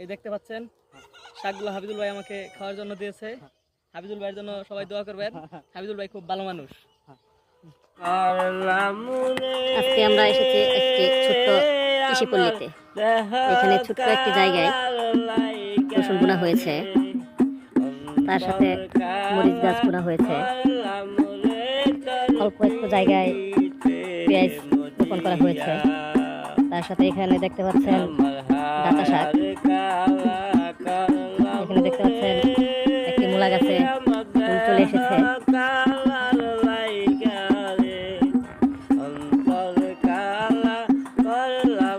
এই দেখতে পাচ্ছেন শাকগুলো হাবিদুল ভাই আমাকে খাওয়ার জন্য দিয়েছে। হাবিদুল ভাইয়ের জন্য সবাই দোয়া করবেন। হাবিদুল ভাই খুব ভালো মানুষ। আজকে আমরা এসেছি একটি ছোট্ট কৃষিপল্লীতে। এখানে ছোট্ট একটি জায়গায় রসুন বোনা হয়েছে। তার সাথে মরিচ গাছ বোনা হয়েছে। অল্প একটু জায়গায় পেঁয়াজ রোপণ করা হয়েছে। তার সাথে এখানে দেখতে পাচ্ছেন ডাঁটা শাক এখানে দেখতে পাচ্ছেন একটি মূলা গাছে চলে এসেছে।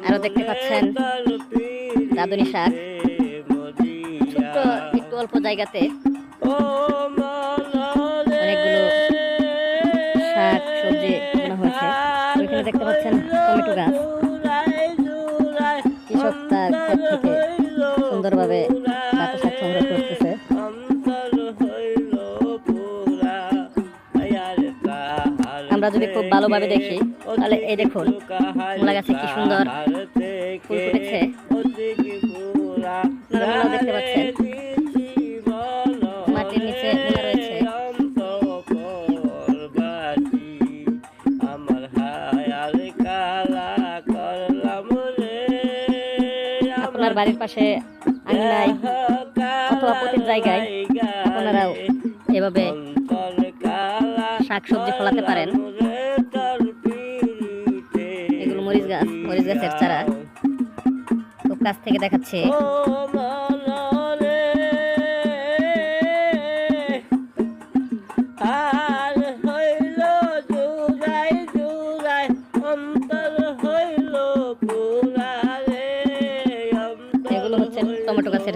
আরও দেখতে পাচ্ছেন রাঁধুনি শাক ছোট্ট একটু অল্প জায়গাতে দেখতে পাচ্ছেন টমেটো গাছ। কৃষক থেকে সুন্দরভাবে সংগ্রহ করতেছে। আমরা যদি খুব ভালোভাবে দেখি, তাহলে এই দেখুন মূলা গাছে কি সুন্দর ফুল ফুটেছে। বাড়ির পাশে অথবা প্রতির জায়গায় আপনারাও এভাবে শাকসবজি ফলাতে পারেন। এগুলো মরিচ গাছ, মরিচ গাছের চারা। খুব কাছ থেকে দেখাচ্ছে।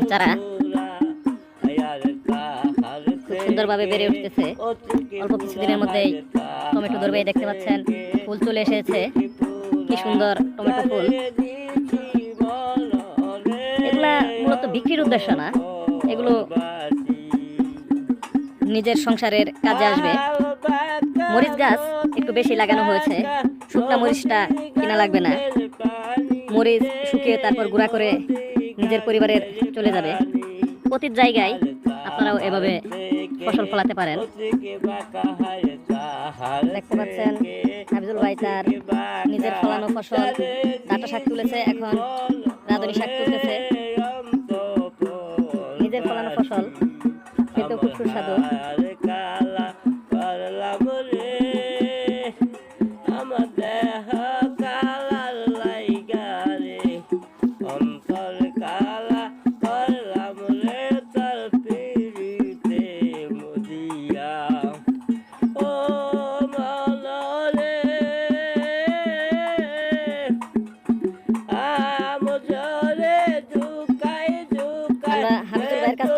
চারা সুন্দরভাবে বেড়ে উঠতেছে, অল্প কিছুদিনের মধ্যেই টমেটো ধরবে দেখতে পাচ্ছেন, ফুল চলে এসেছে। কি সুন্দর টমেটো ফুল। এগুলা মূলত বিক্রির উদ্দেশ্য না, এগুলো নিজের সংসারের কাজে আসবে। মরিচ গাছ একটু বেশি লাগানো হয়েছে, শুকনা মরিচটা কিনা লাগবে না। মরিচ শুকিয়ে তারপর গুঁড়া করে নিজের পরিবারের চলে যাবে। প্রতি জায়গায় আপনারাও এভাবে ফসল ফলাতে পারেন। দেখতে পাচ্ছেন হাবিজুল ভাই তার নিজের ফলানো ফসল, ডাটা শাক তুলেছে এখন, রাঁধুনি শাক তুলতেছে।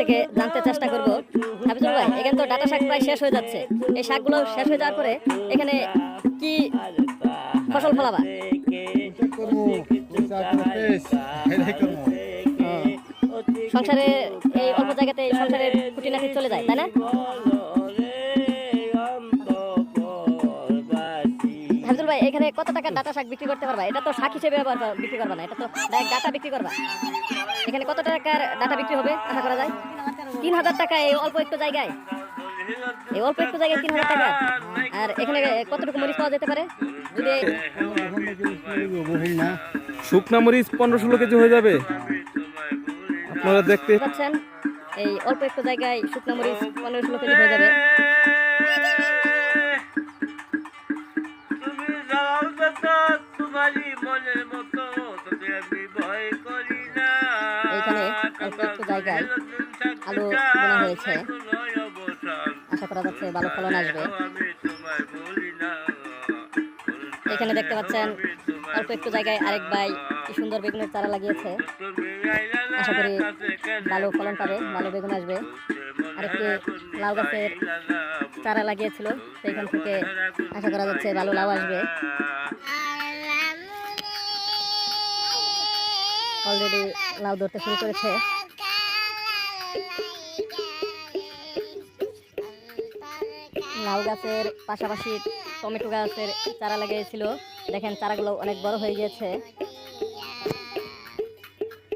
থেকে জানতে চেষ্টা করব। হাবিজুল ভাই, এখানে তো ডাটা শাক প্রায় শেষ হয়ে যাচ্ছে। এই শাকগুলো শেষ হয়ে যাওয়ার পরে এখানে কি ফসল ফলাবা সংসারে এই অল্প জায়গাতে সংসারের খুঁটিনাটি চলে যায়, তাই না? হাবিজুল ভাই, এখানে কত টাকা ডাটা শাক বিক্রি করতে পারবা? এটা তো শাক হিসেবে বিক্রি করবা না, এটা তো ডাটা বিক্রি করবা। এখানে কত টাকার ডাটা বিক্রি হবে, আশা করা যায়? তিন হাজার টাকা এই অল্প একটু জায়গায়? এই অল্প একটু জায়গায় তিন হাজার টাকা? আর এখানে কতটুকু মরিচ পাওয়া যেতে পারে? যদি শুকনা মরিচ পনেরো ষোলো কেজি হয়ে যাবে। আপনারা দেখতে পাচ্ছেন এই অল্প একটু জায়গায় শুকনো মরিচ পনেরো ষোলো কেজি হয়ে যাবে। তুমি যাও যত তোমারই মনের মতো তবে আমি ভয় করি না এইখানে অল্প একটু জায়গায় হয়েছে আশা করা যাচ্ছে ভালো ফলন আসবে। এখানে দেখতে পাচ্ছেন, অল্প একটু জায়গায় আরেক ভাই কি সুন্দর বেগুনের চারা লাগিয়েছে। আশা করি ভালো ফলন পাবে, ভালো বেগুন আসবে। আরেকটি লাউ গাছের চারা লাগিয়েছিল, সেইখান থেকে আশা করা যাচ্ছে ভালো লাউ আসবে। অলরেডি লাউ ধরতে শুরু করেছে। লাউ গাছের পাশাপাশি টমেটো গাছের চারা লাগিয়েছিল। দেখেন চারাগুলো অনেক বড় হয়ে গিয়েছে।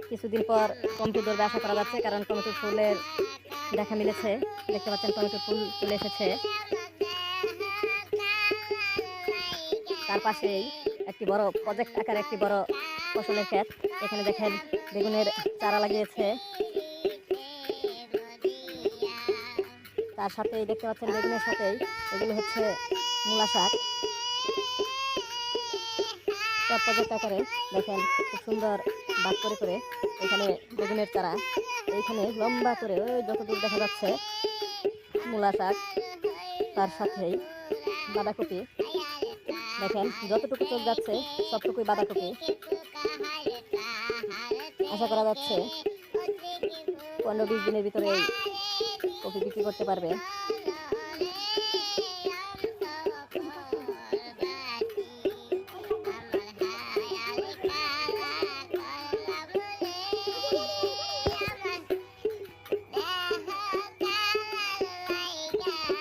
কিছুদিন পর টমেটো ধরবে আশা করা যাচ্ছে, কারণ টমেটো ফুলের দেখা মিলেছে। দেখতে পাচ্ছেন টমেটো ফুল চলে এসেছে। তার পাশেই একটি বড় প্রজেক্ট আকারে একটি বড় ফসলের ক্ষেত। এখানে দেখেন বেগুনের চারা লাগিয়েছে। তার সাথেই দেখতে পাচ্ছেন বেগুনের সাথেই। এগুলো হচ্ছে মূলা শাক। সব প্রজেক্ট আকারে দেখেন খুব সুন্দর ভাগ করে করে এখানে বেগুনের চারা। এইখানে লম্বা করে ওই যতদূর দেখা যাচ্ছে মূলা শাক, তার সাথেই বাঁধাকপি। দেখেন যতটুকু চোখ যাচ্ছে সবটুকুই বাঁধাকপি। আশা করা যাচ্ছে পনেরো বিশ দিনের ভিতরে কপি বিক্রি করতে পারবে।